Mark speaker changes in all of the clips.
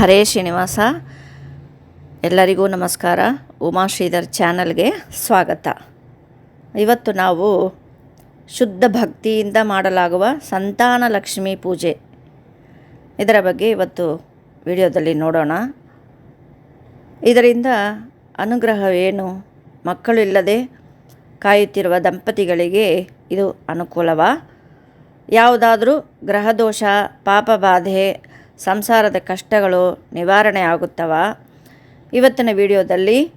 Speaker 1: ಹರೇ ಶ್ರೀನಿವಾಸ. ಎಲ್ಲರಿಗೂ ನಮಸ್ಕಾರ. ಉಮಾ ಶ್ರೀಧರ್ ಚಾನಲ್ಗೆ ಸ್ವಾಗತ. ಇವತ್ತು ನಾವು ಶುದ್ಧ ಭಕ್ತಿಯಿಂದ ಮಾಡಲಾಗುವ ಸಂತಾನ ಲಕ್ಷ್ಮಿ ಪೂಜೆ. ಇದರ ಬಗ್ಗೆ ಇವತ್ತು ವಿಡಿಯೋದಲ್ಲಿ ನೋಡೋಣ. ಇದರಿಂದ ಅನುಗ್ರಹವೇನು? ಮಕ್ಕಳು ಇಲ್ಲದೆ ಕಾಯುತ್ತಿರುವ ದಂಪತಿಗಳಿಗೆ ಇದು ಅನುಕೂಲವ? ಯಾವುದಾದರೂ ಗ್ರಹದೋಷ ಪಾಪಬಾಧೆ ಸಂಸಾರದ ಕಷ್ಟಗಳು ನಿವಾರಣೆ ಆಗುತ್ತವ? ಇವತ್ತಿನ ವಿಡಿಯೋದಲ್ಲಿ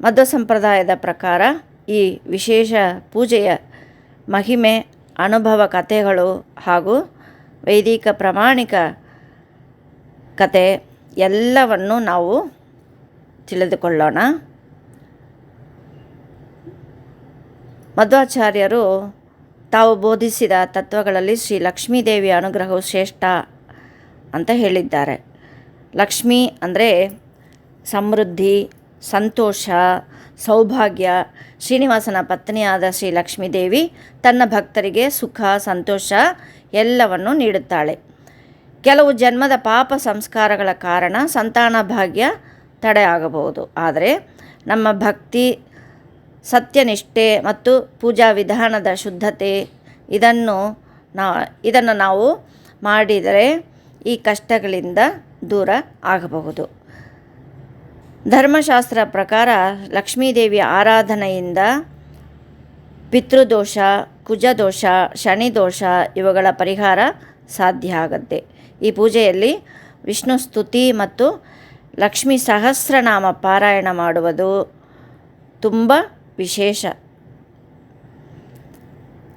Speaker 1: ಮಧ್ವ ಸಂಪ್ರದಾಯದ ಪ್ರಕಾರ ಈ ವಿಶೇಷ ಪೂಜೆಯ ಮಹಿಮೆ, ಅನುಭವ ಕಥೆಗಳು ಹಾಗೂ ವೈದಿಕ ಪ್ರಾಮಾಣಿಕ ಕತೆ ಎಲ್ಲವನ್ನು ನಾವು ತಿಳಿದುಕೊಳ್ಳೋಣ. ಮಧ್ವಾಚಾರ್ಯರು ತಾವು ಬೋಧಿಸಿದ ತತ್ವಗಳಲ್ಲಿ ಶ್ರೀ ಲಕ್ಷ್ಮೀದೇವಿಯ ಅನುಗ್ರಹವು ಶ್ರೇಷ್ಠ. ಅಂತ ಹೇಳಿದ್ದಾರೆ. ಲಕ್ಷ್ಮಿ ಅಂದರೆ ಸಮೃದ್ಧಿ, ಸಂತೋಷ, ಸೌಭಾಗ್ಯ, ಶ್ರೀನಿವಾಸನ ಪತ್ನಿಯಾದ ಶ್ರೀ ಲಕ್ಷ್ಮೀದೇವಿ ತನ್ನ ಭಕ್ತರಿಗೆ ಸುಖ, ಸಂತೋಷ ಎಲ್ಲವನ್ನು ನೀಡುತ್ತಾಳೆ. ಕೆಲವು ಜನ್ಮದ ಪಾಪ ಸಂಸ್ಕಾರಗಳ ಕಾರಣ ಸಂತಾನ ಭಾಗ್ಯ ತಡೆಯಾಗಬಹುದು ಆದರೆ ನಮ್ಮ ಭಕ್ತಿ, ಸತ್ಯನಿಷ್ಠೆ ಮತ್ತು ಪೂಜಾ ವಿಧಾನದ ಶುದ್ಧತೆ ಇದನ್ನು ನಾ ಇದನ್ನು ನಾವು ಮಾಡಿದರೆ ಈ ಕಷ್ಟಗಳಿಂದ ದೂರ ಆಗಬಹುದು. ಧರ್ಮಶಾಸ್ತ್ರ ಪ್ರಕಾರ ಲಕ್ಷ್ಮೀದೇವಿಯ ಆರಾಧನೆಯಿಂದ ಪಿತೃದೋಷ, ಕುಜದೋಷ, ಶನಿದೋಷ ಇವುಗಳ ಪರಿಹಾರ ಸಾಧ್ಯ ಆಗುತ್ತೆ. ಈ ಪೂಜೆಯಲ್ಲಿ ವಿಷ್ಣು ಸ್ತುತಿ ಮತ್ತು ಲಕ್ಷ್ಮೀ ಸಹಸ್ರನಾಮ ಪಾರಾಯಣ ಮಾಡುವುದು ತುಂಬ ವಿಶೇಷ.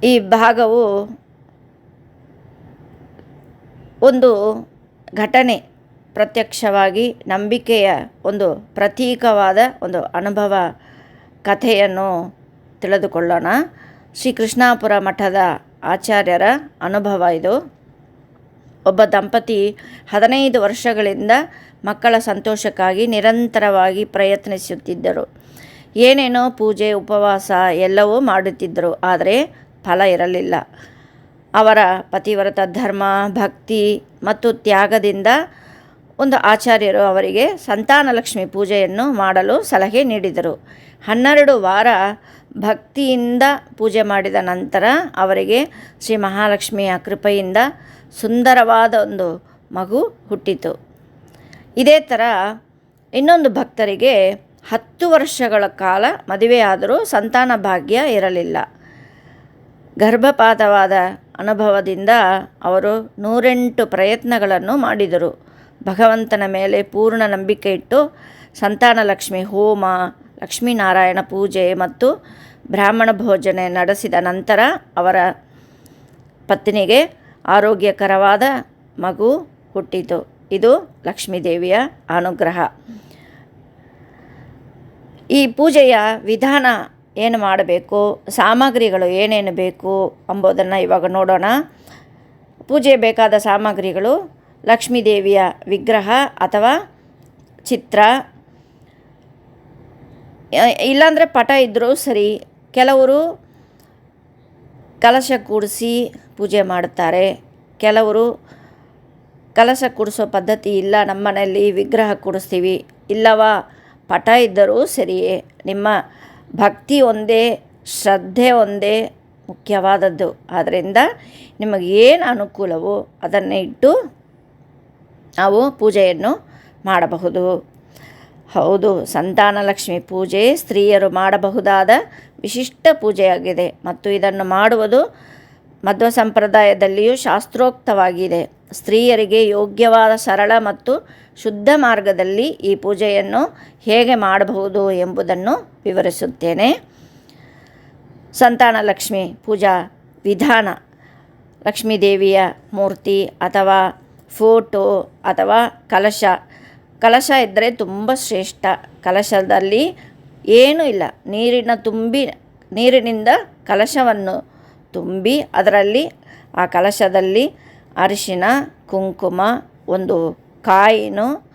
Speaker 1: ಈ ಭಾಗವು ಒಂದು ಘಟನೆ, ಪ್ರತ್ಯಕ್ಷವಾಗಿ ನಂಬಿಕೆಯ ಒಂದು ಪ್ರತೀಕವಾದ ಒಂದು ಅನುಭವ ಕಥೆಯನ್ನು ತಿಳಿದುಕೊಳ್ಳೋಣ. ಶ್ರೀ ಕೃಷ್ಣಾಪುರ ಮಠದ ಆಚಾರ್ಯರ ಅನುಭವ ಇದು. ಒಬ್ಬ ದಂಪತಿ ಹದಿನೈದು ವರ್ಷಗಳಿಂದ ಮಕ್ಕಳ ಸಂತೋಷಕ್ಕಾಗಿ ನಿರಂತರವಾಗಿ ಪ್ರಯತ್ನಿಸುತ್ತಿದ್ದರು. ಏನೇನೋ ಪೂಜೆ, ಉಪವಾಸ ಎಲ್ಲವೂ ಮಾಡುತ್ತಿದ್ದರು, ಆದರೆ ಫಲ ಇರಲಿಲ್ಲ. ಅವರ ಪತಿವ್ರತ ಧರ್ಮ, ಭಕ್ತಿ ಮತ್ತು ತ್ಯಾಗದಿಂದ ಒಂದು ಆಚಾರ್ಯರು ಅವರಿಗೆ ಸಂತಾನಲಕ್ಷ್ಮಿ ಪೂಜೆಯನ್ನು ಮಾಡಲು ಸಲಹೆ ನೀಡಿದರು. ಹನ್ನೆರಡು ವಾರ ಭಕ್ತಿಯಿಂದ ಪೂಜೆ ಮಾಡಿದ ನಂತರ ಅವರಿಗೆ ಶ್ರೀ ಮಹಾಲಕ್ಷ್ಮಿಯ ಕೃಪೆಯಿಂದ ಸುಂದರವಾದ ಒಂದು ಮಗು ಹುಟ್ಟಿತು. ಇದೇ ಥರ ಇನ್ನೊಂದು ಭಕ್ತರಿಗೆ ಹತ್ತು ವರ್ಷಗಳ ಕಾಲ ಮದುವೆಯಾದರೂ ಸಂತಾನ ಭಾಗ್ಯ ಇರಲಿಲ್ಲ. ಗರ್ಭಪಾತವಾದ ಅನುಭವದಿಂದ ಅವರು ನೂರೆಂಟು ಪ್ರಯತ್ನಗಳನ್ನು ಮಾಡಿದರು. ಭಗವಂತನ ಮೇಲೆ ಪೂರ್ಣ ನಂಬಿಕೆ ಇಟ್ಟು ಸಂತಾನ ಲಕ್ಷ್ಮಿ ಹೋಮ, ಲಕ್ಷ್ಮೀನಾರಾಯಣ ಪೂಜೆ ಮತ್ತು ಬ್ರಾಹ್ಮಣ ಭೋಜನೆ ನಡೆಸಿದ ನಂತರ ಅವರ ಪತ್ನಿಗೆ ಆರೋಗ್ಯಕರವಾದ ಮಗು ಹುಟ್ಟಿತು. ಇದು ಲಕ್ಷ್ಮೀದೇವಿಯ ಅನುಗ್ರಹ. ಈ ಪೂಜೆಯ ವಿಧಾನ ಏನು ಮಾಡಬೇಕು, ಸಾಮಗ್ರಿಗಳು ಏನೇನು ಬೇಕು ಅಂಬೋದನ್ನು ಇವಾಗ ನೋಡೋಣ. ಪೂಜೆ ಬೇಕಾದ ಸಾಮಗ್ರಿಗಳು, ಲಕ್ಷ್ಮೀದೇವಿಯ ವಿಗ್ರಹ ಅಥವಾ ಚಿತ್ರ. ಇಲ್ಲಾಂದರೆ ಪಟ ಇದ್ದರೂ ಸರಿ, ಕೆಲವರು ಕಲಶ ಕೂಡಿಸಿ ಪೂಜೆ ಮಾಡುತ್ತಾರೆ. ಕೆಲವರು ಕಲಶ ಕೂಡಿಸೋ ಪದ್ಧತಿ ಇಲ್ಲ ನಮ್ಮನೆಯಲ್ಲಿ ವಿಗ್ರಹ ಕೂಡಿಸ್ತೀವಿ, ಇಲ್ಲವಾ, ಪಟ ಇದ್ದರೂ ಸರಿಯೇ, ನಿಮ್ಮ ಭಕ್ತಿ ಒಂದೇ, ಶ್ರದ್ಧೆ ಒಂದೇ ಮುಖ್ಯವಾದದ್ದು. ಆದ್ದರಿಂದ ನಿಮಗೆ ಏನು ಅನುಕೂಲವೋ ಅದನ್ನೇ ಇಟ್ಟು ನಾವು ಪೂಜೆಯನ್ನು ಮಾಡಬಹುದು. ಹೌದು ಸಂತಾನಲಕ್ಷ್ಮಿ ಪೂಜೆ ಸ್ತ್ರೀಯರು ಮಾಡಬಹುದಾದ ವಿಶಿಷ್ಟ ಪೂಜೆಯಾಗಿದೆ. ಮತ್ತು ಇದನ್ನು ಮಾಡುವುದು ಮಧ್ವ ಸಂಪ್ರದಾಯದಲ್ಲಿಯೂ ಶಾಸ್ತ್ರೋಕ್ತವಾಗಿದೆ. ಸ್ತ್ರೀಯರಿಗೆ ಯೋಗ್ಯವಾದ ಸರಳ ಮತ್ತು ಶುದ್ಧ ಮಾರ್ಗದಲ್ಲಿ ಈ ಪೂಜೆಯನ್ನು ಹೇಗೆ ಮಾಡಬಹುದು ಎಂಬುದನ್ನು ವಿವರಿಸುತ್ತೇನೆ. ಸಂತಾನ ಲಕ್ಷ್ಮಿ ಪೂಜಾ ವಿಧಾನ. ಲಕ್ಷ್ಮೀದೇವಿಯ ಮೂರ್ತಿ ಅಥವಾ ಫೋಟೋ ಅಥವಾ ಕಲಶ. ಕಲಶ ಇದ್ದರೆ ತುಂಬ ಶ್ರೇಷ್ಠ. ಕಲಶದಲ್ಲಿ ಏನೂ ಇಲ್ಲ. ನೀರಿನ ತುಂಬಿ, ನೀರಿನಿಂದ ಕಲಶವನ್ನು ತುಂಬಿ ಅದರಲ್ಲಿ, ಆ ಕಲಶದಲ್ಲಿ ಅರಿಶಿನ, ಕುಂಕುಮ, ಒಂದು ಕಾಯಿನು,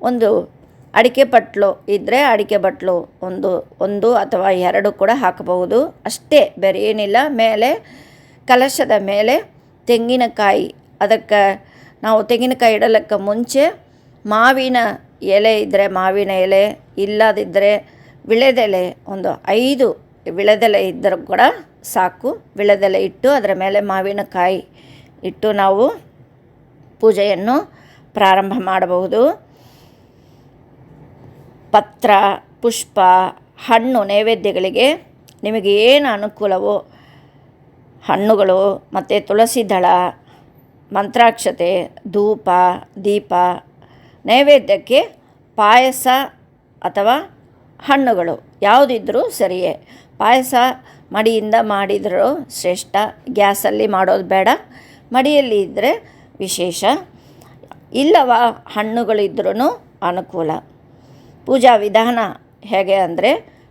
Speaker 1: ಒಂದು ಅಡಿಕೆ ಬಟ್ಲು ಇದ್ದರೆ ಅಡಿಕೆ ಬಟ್ಲು ಒಂದು ಒಂದು ಅಥವಾ ಎರಡು ಕೂಡ ಹಾಕಬಹುದು. ಅಷ್ಟೇ, ಬೇರೆ ಏನಿಲ್ಲ. ಮೇಲೆ, ಕಲಶದ ಮೇಲೆ ತೆಂಗಿನಕಾಯಿ. ಅದಕ್ಕೆ ನಾವು ತೆಂಗಿನಕಾಯಿ ಇಡಲಿಕ್ಕೆ ಮುಂಚೆ ಮಾವಿನ ಎಲೆ ಇದ್ದರೆ ಮಾವಿನ ಎಲೆ ಇಲ್ಲದಿದ್ದರೆ ವಿಳೆದೆಲೆ, ಒಂದು ಐದು ವಿಳೆದೆಲೆ ಇದ್ದರೂ ಕೂಡ ಸಾಕು. ವಿಳೆದೆಲೆ ಇಟ್ಟು ಅದರ ಮೇಲೆ ಮಾವಿನಕಾಯಿ ಇಟ್ಟು ನಾವು ಪೂಜೆಯನ್ನು ಪ್ರಾರಂಭ ಮಾಡಬಹುದು. ಪತ್ರ, ಪುಷ್ಪ, ಹಣ್ಣು ನೈವೇದ್ಯಗಳಿಗೆ ನಿಮಗೆ ಏನು ಅನುಕೂಲವೋ ಹಣ್ಣುಗಳು ಮತ್ತು ತುಳಸಿ ದಳ, ಮಂತ್ರಾಕ್ಷತೆ, ಧೂಪ, ದೀಪ, ನೈವೇದ್ಯಕ್ಕೆ ಪಾಯಸ ಅಥವಾ ಹಣ್ಣುಗಳು ಯಾವುದಿದ್ರೂ ಸರಿಯೇ. ಪಾಯಸ ಮಡಿಯಿಂದ ಮಾಡಿದರೂ ಶ್ರೇಷ್ಠ, ಗ್ಯಾಸಲ್ಲಿ ಮಾಡೋದು ಬೇಡ. ಮಡಿಯಲ್ಲಿ ಇದ್ದರೆ ವಿಶೇಷ. ಇಲ್ಲವ ಹಣ್ಣುಗಳಿದ್ರೂ ಅನುಕೂಲ. ಪೂಜಾ ವಿಧಾನ ಹೇಗೆ ಅಂದರೆ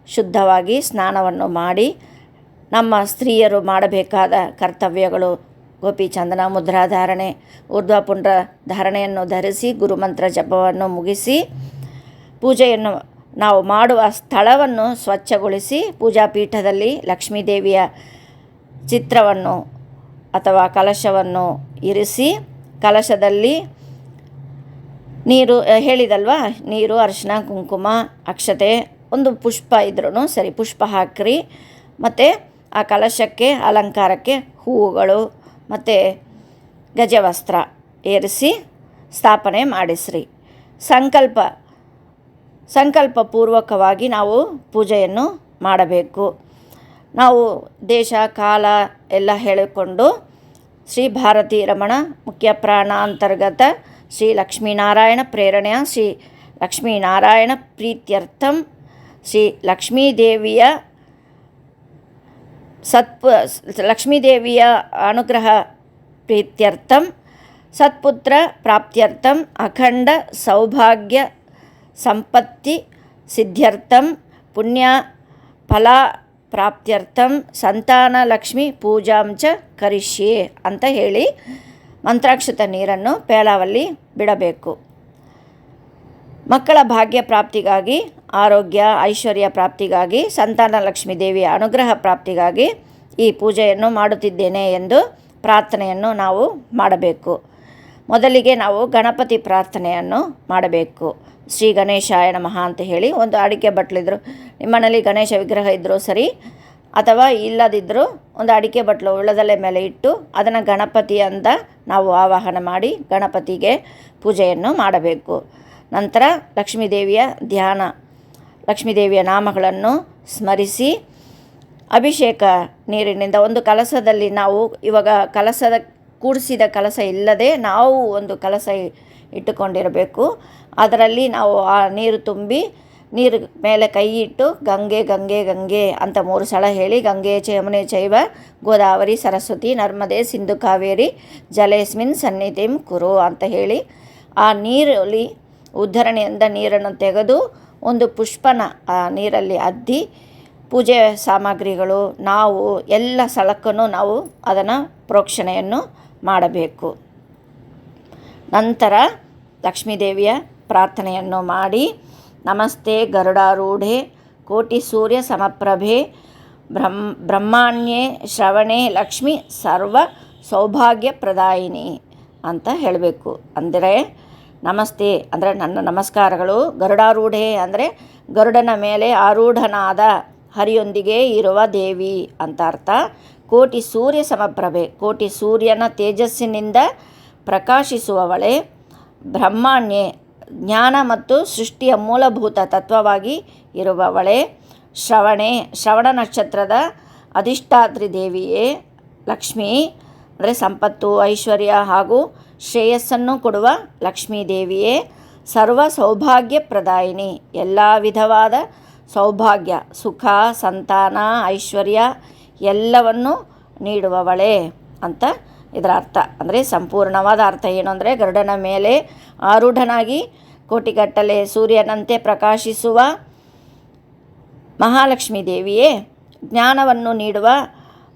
Speaker 1: ಶುದ್ಧವಾಗಿ ಸ್ನಾನವನ್ನು ಮಾಡಿ ನಮ್ಮ ಸ್ತ್ರೀಯರು ಮಾಡಬೇಕಾದ ಕರ್ತವ್ಯಗಳು ಗೋಪಿಚಂದನ ಮುದ್ರಾಧಾರಣೆ ಊರ್ಧ್ವಪುಂಡ್ರ ಧಾರಣೆಯನ್ನು ಧರಿಸಿ ಗುರುಮಂತ್ರ ಜಪವನ್ನು ಮುಗಿಸಿ ಪೂಜೆಯನ್ನು ನಾವು ಮಾಡುವ ಸ್ಥಳವನ್ನು ಸ್ವಚ್ಛಗೊಳಿಸಿ ಪೂಜಾ ಪೀಠದಲ್ಲಿ ಲಕ್ಷ್ಮೀದೇವಿಯ ಚಿತ್ರವನ್ನು ಅಥವಾ ಕಲಶವನ್ನು ಇರಿಸಿ ಕಲಶದಲ್ಲಿ ನೀರು ಹೇಳಿದಲ್ವಾ? ನೀರು ಅರಿಶಿನ ಕುಂಕುಮ, ಅಕ್ಷತೆ, ಒಂದು ಪುಷ್ಪ ಇದ್ರೂ ಸರಿ, ಪುಷ್ಪ ಹಾಕ್ರಿ. ಮತ್ತು ಆ ಕಲಶಕ್ಕೆ, ಅಲಂಕಾರಕ್ಕೆ ಹೂವುಗಳು, ಮತ್ತು ಗಜವಸ್ತ್ರ ಏರಿಸಿ ಸ್ಥಾಪನೆ ಮಾಡಿಸ್ರಿ. ಸಂಕಲ್ಪ ಸಂಕಲ್ಪ ಪೂರ್ವಕವಾಗಿ ನಾವು ಪೂಜೆಯನ್ನು ಮಾಡಬೇಕು. ನಾವು ದೇಶ, ಕಾಲ ಎಲ್ಲ ಹೇಳಿಕೊಂಡು ಶ್ರೀ ಭಾರತಿ ರಮಣ ಮುಖ್ಯ ಪ್ರಾಣ ಅಂತರ್ಗತ ಶ್ರೀ ಲಕ್ಷ್ಮೀನಾರಾಯಣ ಪ್ರೇರಣೆಯ ಶ್ರೀ ಲಕ್ಷ್ಮೀನಾರಾಯಣ ಪ್ರೀತ್ಯರ್ಥಂ ಶ್ರೀ ಲಕ್ಷ್ಮೀದೇವಿಯ ಸತ್ಪ ಲಕ್ಷ್ಮೀದೇವಿಯ ಅನುಗ್ರಹ ಪ್ರೀತ್ಯರ್ಥಂ, ಸತ್ಪುತ್ರ ಪ್ರಾಪ್ತ್ಯರ್ಥಂ, ಅಖಂಡ ಸೌಭಾಗ್ಯ ಸಂಪತ್ತಿ ಸಿದ್ಧ್ಯರ್ಥಂ, ಪುಣ್ಯ ಫಲ ಪ್ರಾಪ್ತ್ಯರ್ಥಂ ಸಂತಾನ ಲಕ್ಷ್ಮಿ ಪೂಜಾಂಚ ಕರಿಷ್ಯೆ ಅಂತ ಹೇಳಿ ಮಂತ್ರಾಕ್ಷತ ನೀರನ್ನು ಪೇಲಾವಲ್ಲಿ ಬಿಡಬೇಕು. ಮಕ್ಕಳ ಭಾಗ್ಯ ಪ್ರಾಪ್ತಿಗಾಗಿ, ಆರೋಗ್ಯ, ಐಶ್ವರ್ಯ ಪ್ರಾಪ್ತಿಗಾಗಿ ಸಂತಾನ ಲಕ್ಷ್ಮೀ ದೇವಿಯ ಅನುಗ್ರಹ ಪ್ರಾಪ್ತಿಗಾಗಿ ಈ ಪೂಜೆಯನ್ನು ಮಾಡುತ್ತಿದ್ದೇನೆ ಎಂದು ಪ್ರಾರ್ಥನೆಯನ್ನು ನಾವು ಮಾಡಬೇಕು. ಮೊದಲಿಗೆ ನಾವು ಗಣಪತಿ ಪ್ರಾರ್ಥನೆಯನ್ನು ಮಾಡಬೇಕು. ಶ್ರೀ ಗಣೇಶಾಯ ನಮಃ ಅಂತ ಹೇಳಿ ಒಂದು ಅಡಿಕೆ ಬಟ್ಲಿದ್ರು. ನಿಮ್ಮ ಮನೇಲಿ ಗಣೇಶ ವಿಗ್ರಹ ಇದ್ದರೂ ಸರಿ, ಅಥವಾ ಇಲ್ಲದಿದ್ದರೂ ಒಂದು ಅಡಿಕೆ ಬಟ್ಲು ಉಳ್ಳದಲೆ ಮೇಲೆ ಇಟ್ಟು ಅದನ್ನು ಗಣಪತಿ ಅಂತ ನಾವು ಆವಾಹನ ಮಾಡಿ ಗಣಪತಿಗೆ ಪೂಜೆಯನ್ನು ಮಾಡಬೇಕು. ನಂತರ ಲಕ್ಷ್ಮೀದೇವಿಯ ಧ್ಯಾನ, ಲಕ್ಷ್ಮೀದೇವಿಯ ನಾಮಗಳನ್ನು ಸ್ಮರಿಸಿ ಅಭಿಷೇಕ ನೀರಿನಿಂದ ಒಂದು ಕಲಸದಲ್ಲಿ ನಾವು ಇವಾಗ ಕಲಸದ, ಕೂಡಿಸಿದ ಕಲಸ ಇಲ್ಲದೆ ನಾವು ಒಂದು ಕಲಸ ಇಟ್ಟುಕೊಂಡಿರಬೇಕು. ಅದರಲ್ಲಿ ನಾವು ಆ ನೀರು ತುಂಬಿ ನೀರು ಮೇಲೆ ಕೈ ಇಟ್ಟು ಗಂಗೆ ಗಂಗೆ ಗಂಗೆ ಅಂತ ಮೂರು ಸಲ ಹೇಳಿ ಗಂಗೆ ಚಮನೆ ಚೈವ ಗೋದಾವರಿ, ಸರಸ್ವತಿ, ನರ್ಮದೆ, ಸಿಂಧು ಕಾವೇರಿ, ಜಲೇಸ್ಮಿನ್ ಸನ್ನಿಧಿಂ ಕುರು ಅಂತ ಹೇಳಿ ಆ ನೀರಲ್ಲಿ ಉದ್ಧರಣೆಯಿಂದ ನೀರನ್ನು ತೆಗೆದು ಒಂದು ಪುಷ್ಪನ ಆ ನೀರಲ್ಲಿ ಅದ್ದಿ ಪೂಜೆ ಸಾಮಗ್ರಿಗಳು, ನಾವು ಎಲ್ಲ ಸ್ಥಳಕ್ಕೂ ನಾವು ಅದನ್ನು ಪ್ರೋಕ್ಷಣೆಯನ್ನು ಮಾಡಬೇಕು. ನಂತರ ಲಕ್ಷ್ಮೀದೇವಿಯ ಪ್ರಾರ್ಥನೆಯನ್ನು ಮಾಡಿ, ನಮಸ್ತೆ ಗರುಡಾರೂಢೆ, ಕೋಟಿ ಸೂರ್ಯ ಸಮಪ್ರಭೆ ಬ್ರಹ್ಮ ಬ್ರಹ್ಮಾಣ್ಯೆ ಶ್ರವಣೆ ಲಕ್ಷ್ಮಿ ಸರ್ವ ಸೌಭಾಗ್ಯ ಪ್ರದಾಯಿನಿ ಅಂತ ಹೇಳಬೇಕು. ಅಂದರೆ ನಮಸ್ತೆ, ಅಂದರೆ ನನ್ನ ನಮಸ್ಕಾರಗಳು. ಗರುಡಾರೂಢೆ ಅಂದರೆ ಗರುಡನ ಮೇಲೆ ಆರೂಢನಾದ ಹರಿಯೊಂದಿಗೆ ಇರುವ ದೇವಿ ಅಂತ ಅರ್ಥ. ಕೋಟಿ ಸೂರ್ಯ ಸಮಪ್ರಭೆ, ಕೋಟಿ ಸೂರ್ಯನ ತೇಜಸ್ಸಿನಿಂದ ಪ್ರಕಾಶಿಸುವವಳೆ ಬ್ರಹ್ಮಾಣ್ಯೆ ಜ್ಞಾನ ಮತ್ತು ಸೃಷ್ಟಿಯ ಮೂಲಭೂತ ತತ್ವವಾಗಿ ಇರುವವಳೆ. ಶ್ರವಣೆ, ಶ್ರವಣ ನಕ್ಷತ್ರದ ಅಧಿಷ್ಠಾತ್ರಿ ದೇವಿಯೇ ಲಕ್ಷ್ಮಿ. ಅಂದರೆ ಸಂಪತ್ತು, ಐಶ್ವರ್ಯ ಹಾಗೂ ಶ್ರೇಯಸ್ಸನ್ನು ಕೊಡುವ ಲಕ್ಷ್ಮೀ ದೇವಿಯೇ ಸರ್ವ ಸೌಭಾಗ್ಯ ಪ್ರದಾಯಿನಿ. ಎಲ್ಲ ವಿಧವಾದ ಸೌಭಾಗ್ಯ, ಸುಖ, ಸಂತಾನ, ಐಶ್ವರ್ಯ ಎಲ್ಲವನ್ನು ನೀಡುವವಳೆ ಅಂತ ಇದರ ಅರ್ಥ. ಅಂದರೆ ಸಂಪೂರ್ಣವಾದ ಅರ್ಥ ಏನು ಅಂದರೆ ಗರುಡನ ಮೇಲೆ ಆರೂಢನಾಗಿ ಕೋಟಿಗಟ್ಟಲೆ ಸೂರ್ಯನಂತೆ ಪ್ರಕಾಶಿಸುವ ಮಹಾಲಕ್ಷ್ಮೀ ದೇವಿಯೇ, ಜ್ಞಾನವನ್ನು ನೀಡುವ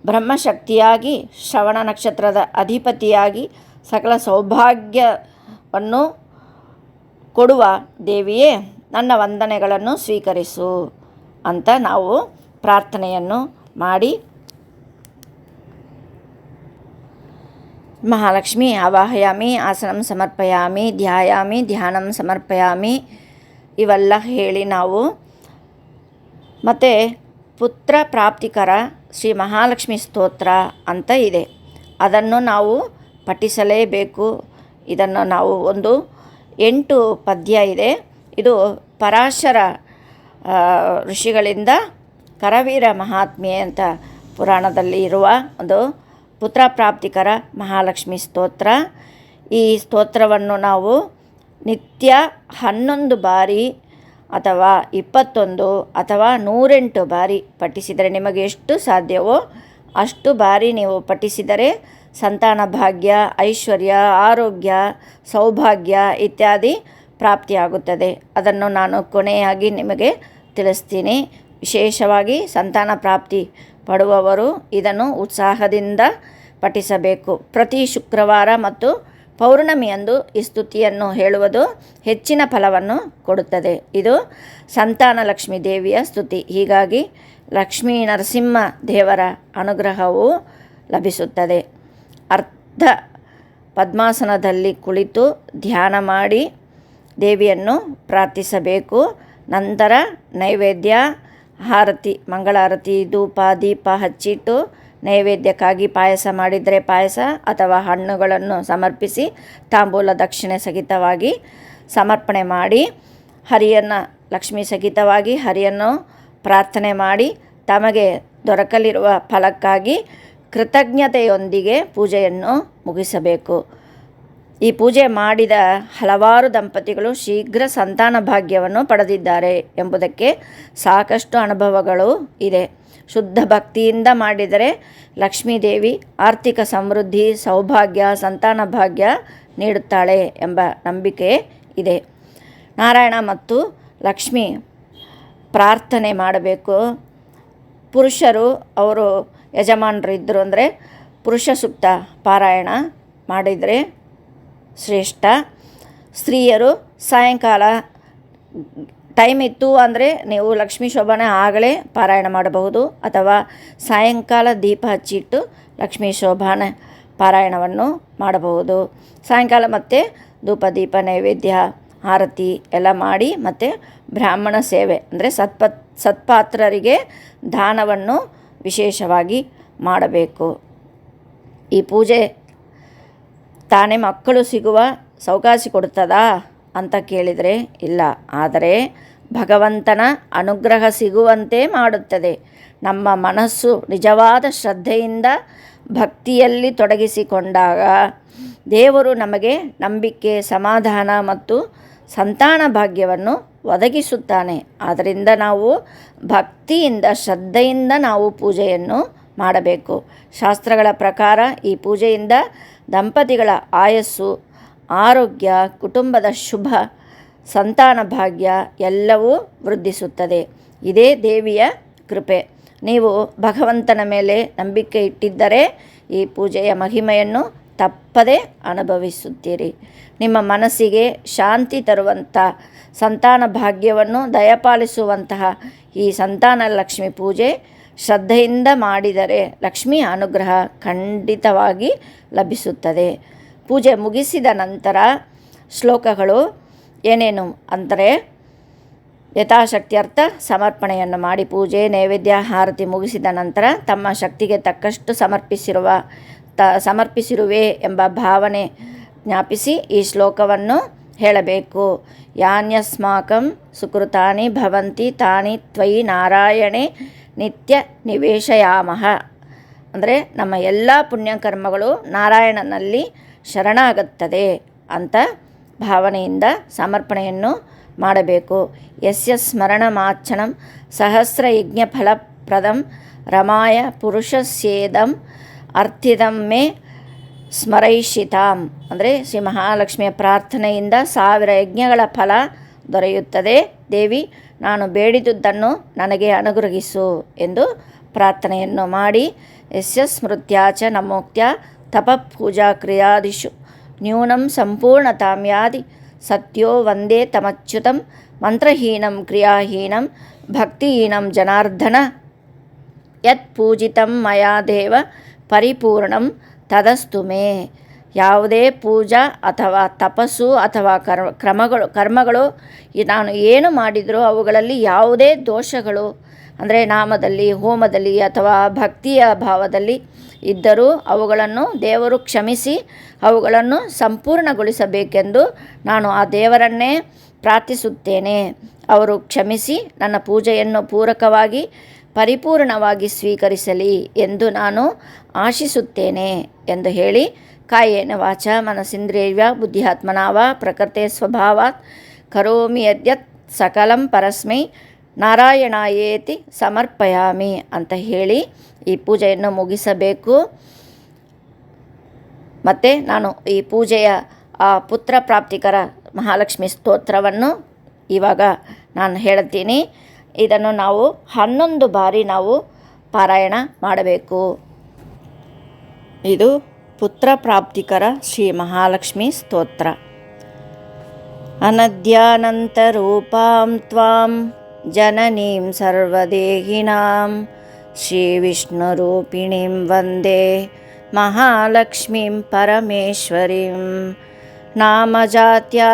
Speaker 1: ಬ್ರಹ್ಮಶಕ್ತಿಯಾಗಿ, ಶ್ರವಣ ನಕ್ಷತ್ರದ ಅಧಿಪತಿಯಾಗಿ, ಸಕಲ ಸೌಭಾಗ್ಯವನ್ನು ಕೊಡುವ ದೇವಿಯೇ, ನನ್ನ ವಂದನೆಗಳನ್ನು ಸ್ವೀಕರಿಸು ಅಂತ ನಾವು ಪ್ರಾರ್ಥನೆಯನ್ನು ಮಾಡಿ ಮಹಾಲಕ್ಷ್ಮಿ, ಆವಾಹಯಾಮಿ, ಆಸನ ಸಮರ್ಪಯಾಮಿ, ಧ್ಯಾಯಾಮಿ, ಧ್ಯಾನಂ ಸಮರ್ಪಯಾಮಿ, ಇವೆಲ್ಲ ಹೇಳಿ ನಾವು. ಮತ್ತು ಪುತ್ರ ಪ್ರಾಪ್ತಿಕರ ಶ್ರೀ ಮಹಾಲಕ್ಷ್ಮಿ ಸ್ತೋತ್ರ ಅಂತ ಇದೆ. ಅದನ್ನು ನಾವು ಪಠಿಸಲೇಬೇಕು. ಇದನ್ನು ನಾವು ಒಂದು ಎಂಟು ಪದ್ಯ ಇದೆ. ಇದು ಪರಾಶರ ಋಷಿಗಳಿಂದ ಕರವೀರ ಮಹಾತ್ಮೆ ಅಂತ ಪುರಾಣದಲ್ಲಿ ಇರುವ ಒಂದು ಪುತ್ರ ಪ್ರಾಪ್ತಿಕರ ಮಹಾಲಕ್ಷ್ಮಿ ಸ್ತೋತ್ರ. ಈ ಸ್ತೋತ್ರವನ್ನು ನಾವು ನಿತ್ಯ ಹನ್ನೊಂದು ಬಾರಿ ಅಥವಾ ಇಪ್ಪತ್ತೊಂದು ಅಥವಾ ನೂರೆಂಟು ಬಾರಿ ಪಠಿಸಿದರೆ ನಿಮಗೆ ಎಷ್ಟು ಸಾಧ್ಯವೋ ಅಷ್ಟು ಬಾರಿ ನೀವು ಪಠಿಸಿದರೆ ಸಂತಾನ ಭಾಗ್ಯ, ಐಶ್ವರ್ಯ, ಆರೋಗ್ಯ, ಸೌಭಾಗ್ಯ ಇತ್ಯಾದಿ ಪ್ರಾಪ್ತಿಯಾಗುತ್ತದೆ. ಅದನ್ನು ನಾನು ಕೊನೆಯಾಗಿ ನಿಮಗೆ ತಿಳಿಸ್ತೀನಿ. ವಿಶೇಷವಾಗಿ ಸಂತಾನ ಪ್ರಾಪ್ತಿ ಪಡುವವರು ಇದನ್ನು ಉತ್ಸಾಹದಿಂದ ಪಠಿಸಬೇಕು. ಪ್ರತಿ ಶುಕ್ರವಾರ ಮತ್ತು ಪೌರ್ಣಮಿಯಂದು ಈ ಸ್ತುತಿಯನ್ನು ಹೇಳುವುದು ಹೆಚ್ಚಿನ ಫಲವನ್ನು ಕೊಡುತ್ತದೆ. ಇದು ಸಂತಾನ ಲಕ್ಷ್ಮೀ ದೇವಿಯ ಸ್ತುತಿ. ಹೀಗಾಗಿ ಲಕ್ಷ್ಮೀ ನರಸಿಂಹ ದೇವರ ಅನುಗ್ರಹವು ಲಭಿಸುತ್ತದೆ. ಅರ್ಧ ಪದ್ಮಾಸನದಲ್ಲಿ ಕುಳಿತು ಧ್ಯಾನ ಮಾಡಿ ದೇವಿಯನ್ನು ಪ್ರಾರ್ಥಿಸಬೇಕು. ನಂತರ ನೈವೇದ್ಯ ಆರತಿ ಮಂಗಳಾರತಿ, ಧೂಪ, ದೀಪ ಹಚ್ಚಿಟ್ಟು ನೈವೇದ್ಯಕ್ಕಾಗಿ ಪಾಯಸ ಮಾಡಿದರೆ ಪಾಯಸ ಅಥವಾ ಹಣ್ಣುಗಳನ್ನು ಸಮರ್ಪಿಸಿ ತಾಂಬೂಲ ದಕ್ಷಿಣೆ ಸಹಿತವಾಗಿ ಸಮರ್ಪಣೆ ಮಾಡಿ, ಹರಿಯನ್ನು ಲಕ್ಷ್ಮಿ ಸಹಿತವಾಗಿ ಹರಿಯನ್ನು ಪ್ರಾರ್ಥನೆ ಮಾಡಿ, ತಮಗೆ ದೊರಕಲಿರುವ ಫಲಕ್ಕಾಗಿ ಕೃತಜ್ಞತೆಯೊಂದಿಗೆ ಪೂಜೆಯನ್ನು ಮುಗಿಸಬೇಕು. ಈ ಪೂಜೆ ಮಾಡಿದ ಹಲವಾರು ದಂಪತಿಗಳು ಶೀಘ್ರ ಸಂತಾನ ಭಾಗ್ಯವನ್ನು ಪಡೆದಿದ್ದಾರೆ ಎಂಬುದಕ್ಕೆ ಸಾಕಷ್ಟು ಅನುಭವಗಳು ಇದೆ. ಶುದ್ಧ ಭಕ್ತಿಯಿಂದ ಮಾಡಿದರೆ ಲಕ್ಷ್ಮೀದೇವಿ ಆರ್ಥಿಕ ಸಮೃದ್ಧಿ, ಸೌಭಾಗ್ಯ, ಸಂತಾನ ಭಾಗ್ಯ ನೀಡುತ್ತಾಳೆ ಎಂಬ ನಂಬಿಕೆ ಇದೆ. ನಾರಾಯಣ ಮತ್ತು ಲಕ್ಷ್ಮಿ ಪ್ರಾರ್ಥನೆ ಮಾಡಬೇಕು. ಪುರುಷರು, ಅವರು ಯಜಮಾನರು ಇದ್ದರು ಅಂದರೆ ಪುರುಷ ಸೂಕ್ತ ಪಾರಾಯಣ ಮಾಡಿದರೆ ಶ್ರೇಷ್ಠ. ಸ್ತ್ರೀಯರು ಸಾಯಂಕಾಲ ಟೈಮ್ ಇತ್ತು ಅಂದರೆ ನೀವು ಲಕ್ಷ್ಮೀ ಶೋಭನೆ ಆಗಲೇ ಪಾರಾಯಣ ಮಾಡಬಹುದು ಅಥವಾ ಸಾಯಂಕಾಲ ದೀಪ ಹಚ್ಚಿಟ್ಟು ಲಕ್ಷ್ಮೀ ಶೋಭಾನ ಪಾರಾಯಣವನ್ನು ಮಾಡಬಹುದು. ಸಾಯಂಕಾಲ ಮತ್ತೆ ಧೂಪ, ದೀಪ, ನೈವೇದ್ಯ, ಆರತಿ ಎಲ್ಲ ಮಾಡಿ ಮತ್ತು ಬ್ರಾಹ್ಮಣ ಸೇವೆ ಅಂದರೆ ಸತ್ಪತ್, ಸತ್ಪಾತ್ರರಿಗೆ ದಾನವನ್ನು ವಿಶೇಷವಾಗಿ ಮಾಡಬೇಕು. ಈ ಪೂಜೆ ತಾನೇ ಮಕ್ಕಳು ಸಿಗುವ ಸೌಕಾಸಿ ಕೊಡುತ್ತದಾ? ಅಂತ ಕೇಳಿದರೆ, ಇಲ್ಲ. ಆದರೆ ಭಗವಂತನ ಅನುಗ್ರಹ ಸಿಗುವಂತೆ ಮಾಡುತ್ತದೆ. ನಮ್ಮ ಮನಸ್ಸು ನಿಜವಾದ ಶ್ರದ್ಧೆಯಿಂದ ಭಕ್ತಿಯಲ್ಲಿ ತೊಡಗಿಸಿಕೊಂಡಾಗ ದೇವರು ನಮಗೆ ನಂಬಿಕೆ, ಸಮಾಧಾನ ಮತ್ತು ಸಂತಾನ ಭಾಗ್ಯವನ್ನು ಒದಗಿಸುತ್ತಾನೆ. ಆದ್ದರಿಂದ ನಾವು ಭಕ್ತಿಯಿಂದ, ಶ್ರದ್ಧೆಯಿಂದ ನಾವು ಪೂಜೆಯನ್ನು ಮಾಡಬೇಕು. ಶಾಸ್ತ್ರಗಳ ಪ್ರಕಾರ ಈ ಪೂಜೆಯಿಂದ ದಂಪತಿಗಳ ಆಯಸ್ಸು, ಆರೋಗ್ಯ, ಕುಟುಂಬದ ಶುಭ, ಸಂತಾನ ಭಾಗ್ಯ ಎಲ್ಲವೂ ವೃದ್ಧಿಸುತ್ತದೆ. ಇದೇ ದೇವಿಯ ಕೃಪೆ. ನೀವು ಭಗವಂತನ ಮೇಲೆ ನಂಬಿಕೆ ಇಟ್ಟಿದ್ದರೆ ಈ ಪೂಜೆಯ ಮಹಿಮೆಯನ್ನು ತಪ್ಪದೇ ಅನುಭವಿಸುತ್ತೀರಿ. ನಿಮ್ಮ ಮನಸ್ಸಿಗೆ ಶಾಂತಿ ತರುವಂಥ, ಸಂತಾನ ಭಾಗ್ಯವನ್ನು ದಯಪಾಲಿಸುವಂತಹ ಈ ಸಂತಾನ ಲಕ್ಷ್ಮಿ ಪೂಜೆ ಶ್ರದ್ಧೆಯಿಂದ ಮಾಡಿದರೆ ಲಕ್ಷ್ಮಿ ಅನುಗ್ರಹ ಖಂಡಿತವಾಗಿ ಲಭಿಸುತ್ತದೆ. ಪೂಜೆ ಮುಗಿಸಿದ ನಂತರ ಶ್ಲೋಕಗಳು ಏನೇನು ಅಂದರೆ ಯಥಾಶಕ್ತಿಯರ್ಥ ಸಮರ್ಪಣೆಯನ್ನು ಮಾಡಿ ಪೂಜೆ, ನೈವೇದ್ಯ, ಆರತಿ ಮುಗಿಸಿದ ನಂತರ ತಮ್ಮ ಶಕ್ತಿಗೆ ತಕ್ಕಷ್ಟು ಸಮರ್ಪಿಸಿರುವ ತ ಸಮರ್ಪಿಸಿರುವೆ ಎಂಬ ಭಾವನೆ ಜ್ಞಾಪಿಸಿ ಈ ಶ್ಲೋಕವನ್ನು ಹೇಳಬೇಕು. ಯಾನ್ಯಸ್ಮಾಕಂ ಸುಕೃತಾನಿ ಭವಂತಿ ತಾನಿ ತ್ವಯಿ ನಾರಾಯಣೆ ನಿತ್ಯ ನಿವೇಶಯಾಮಃ. ಅಂದರೆ ನಮ್ಮ ಎಲ್ಲ ಪುಣ್ಯಕರ್ಮಗಳು ನಾರಾಯಣನಲ್ಲಿ ಶರಣಾಗುತ್ತದೆ ಅಂತ ಭಾವನೆಯಿಂದ ಸಮರ್ಪಣೆಯನ್ನು ಮಾಡಬೇಕು. ಯಸ್ಯ ಸ್ಮರಣ ಮಾರ್ಚನಂ ಸಹಸ್ರ ಯಜ್ಞ ಫಲಪ್ರದಂ ರಮಾಯ ಪುರುಷಸ್ಯೇದಂ ಅರ್ಥಿದಂ ಮೇ ಸ್ಮರೈಷಿತಾಂ. ಅಂದರೆ ಶ್ರೀ ಮಹಾಲಕ್ಷ್ಮಿಯ ಪ್ರಾರ್ಥನೆಯಿಂದ ಸಾವಿರ ಯಜ್ಞಗಳ ಫಲ ದೊರೆಯುತ್ತದೆ. ದೇವಿ ನಾನು ಬೇಡಿದುದನ್ನು ನನಗೆ ಅನುಗ್ರಹಿಸು ಎಂದು ಪ್ರಾರ್ಥನೆಯನ್ನು ಮಾಡಿ ಯಸ್ಯ ಸ್ಮೃತ್ಯ ಚ ನಮೋಕ್ತ್ಯ ತಪ ಪೂಜಾ ಕ್ರಿಯಾದಿಷು ನ್ಯೂನಂ ಸಂಪೂರ್ಣತಾಂ ಯಾದಿ ಸತ್ಯೋ ವಂದೇ ತಮಚ್ಯುತಂ ಮಂತ್ರಹೀನಂ ಕ್ರಿಯಾಹೀನಂ ಭಕ್ತಿಹೀನಂ ಜನಾರ್ದನ ಯತ್ ಪೂಜಿತಂ ಮಯಾ ದೇವ ಪರಿಪೂರ್ಣಂ ತದಸ್ತು ಮೇ ಯಾವುದೇ ಪೂಜಾ ಅಥವಾ ತಪಸ್ಸು ಅಥವಾ ಕರ್ಮ ಕ್ರಮಗಳು, ಕರ್ಮಗಳು ನಾನು ಏನು ಮಾಡಿದರೂ ಅವುಗಳಲ್ಲಿ ಯಾವುದೇ ದೋಷಗಳು, ಅಂದರೆ ನಾಮದಲ್ಲಿ, ಹೋಮದಲ್ಲಿ ಅಥವಾ ಭಕ್ತಿಯ ಭಾವದಲ್ಲಿ ಇದ್ದರೂ ಅವುಗಳನ್ನು ದೇವರು ಕ್ಷಮಿಸಿ ಅವುಗಳನ್ನು ಸಂಪೂರ್ಣಗೊಳಿಸಬೇಕೆಂದು ನಾನು ಆ ದೇವರನ್ನೇ ಪ್ರಾರ್ಥಿಸುತ್ತೇನೆ. ಅವರು ಕ್ಷಮಿಸಿ ನನ್ನ ಪೂಜೆಯನ್ನು ಪೂರಕವಾಗಿ, ಪರಿಪೂರ್ಣವಾಗಿ ಸ್ವೀಕರಿಸಲಿ ಎಂದು ನಾನು ಆಶಿಸುತ್ತೇನೆ ಎಂದು ಹೇಳಿ ಕಾಯೇನ ವಾಚ ಮನಸ್ಸಿಂದ್ರಿಯ ಬುದ್ಧಿಯಾತ್ಮನಾವ ಪ್ರಕೃತಿ ಸ್ವಭಾವಾತ್ ಕರೋಮಿ ಯದ್ಯತ್ ಸಕಲಂ ಪರಸ್ಮೈ ನಾರಾಯಣಾಯೇತಿ ಸಮರ್ಪಯಾಮಿ ಅಂತ ಹೇಳಿ ಈ ಪೂಜೆಯನ್ನು ಮುಗಿಸಬೇಕು. ಮತ್ತು ನಾನು ಈ ಪೂಜೆಯ ಆ ಪುತ್ರ ಪ್ರಾಪ್ತಿಕರ ಮಹಾಲಕ್ಷ್ಮಿ ಸ್ತೋತ್ರವನ್ನು ಇವಾಗ ನಾನು ಹೇಳ್ತೀನಿ ಇದನ್ನು ನಾವು ಹನ್ನೊಂದು ಬಾರಿ ನಾವು ಪಾರಾಯಣ ಮಾಡಬೇಕು. ಇದು పుత్రప్రాప్తికర శ్రీ మహాలక్ష్మి స్తోత్ర. అనద్యానంతరూపాం త్వాం జననీం సర్వదేహినాం శ్రీవిష్ణురూపిణీం వందే మహాలక్ష్మీం పరమేశ్వరీం. నామజాత్యాదిరూపేణ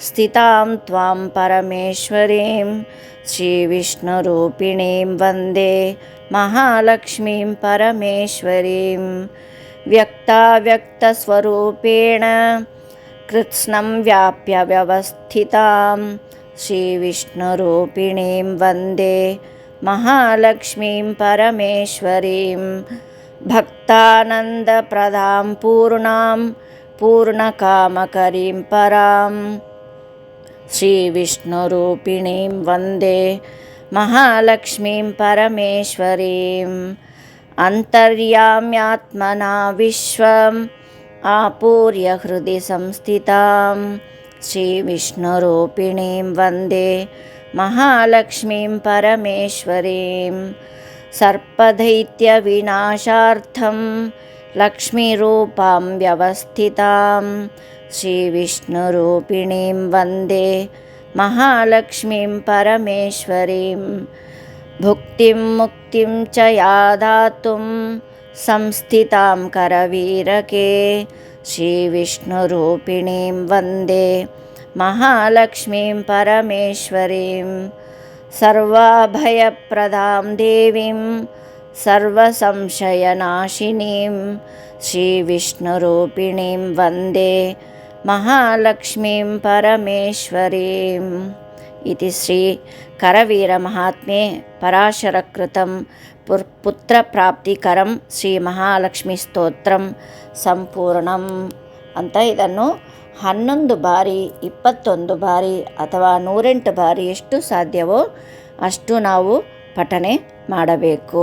Speaker 1: స్థితాం त्वां परमेश्वरीं श्रीविष्णुरूपिणीं वन्दे महालक्ष्मीं परमेश्वरीं व्यक्ताव्यक्तस्वरूपेण कृत्स्नं व्याप्य व्यवस्थितां श्रीविष्णुरूपिणीं वन्दे महालक्ष्मीं परमेश्वरीं भक्तानन्दप्रदां पूर्णां पूर्णकामकरीं परां श्रीविष्णुरूपिणीं वन्दे महालक्ष्मीं परमेश्वरीम् अन्तर्याम्यात्मना विश्वम् आपूर्य हृदि संस्थितां श्रीविष्णुरूपिणीं वन्दे महालक्ष्मीं परमेश्वरीं सर्पदैत्यविनाशार्थं लक्ष्मीरूपां व्यवस्थितां श्रीविष्णुरूपिणीं वन्दे महालक्ष्मीं परमेश्वरीं भुक्तिं मुक्तिं च या दातुं संस्थितां करवीरके श्रीविष्णुरूपिणीं वन्दे महालक्ष्मीं परमेश्वरीं सर्वाभयप्रदां देवीं सर्वसंशयनाशिनीं श्रीविष्णुरूपिणीं वन्दे మహాలక్ష్మీం పరమేశ్వరీం ఇది శ్రీ కరవీరమహాత్మ్యే పరాశరకృతం పుತ್ರಪ್ರಾಪ್ತಿಕರಂ ಶ್ರೀ ಮಹಾಲಕ್ಷ್ಮಿ ಸ್ತೋತ್ರಂ ಸಂಪೂರ್ಣಂ ಅಂತ ಇದನ್ನು ಹನ್ನೊಂದು ಬಾರಿ ಇಪ್ಪತ್ತೊಂದು ಬಾರಿ ಅಥವಾ ನೂರೆಂಟು ಬಾರಿ ಎಷ್ಟು ಸಾಧ್ಯವೋ ಅಷ್ಟು ನಾವು ಪಠನೆ ಮಾಡಬೇಕು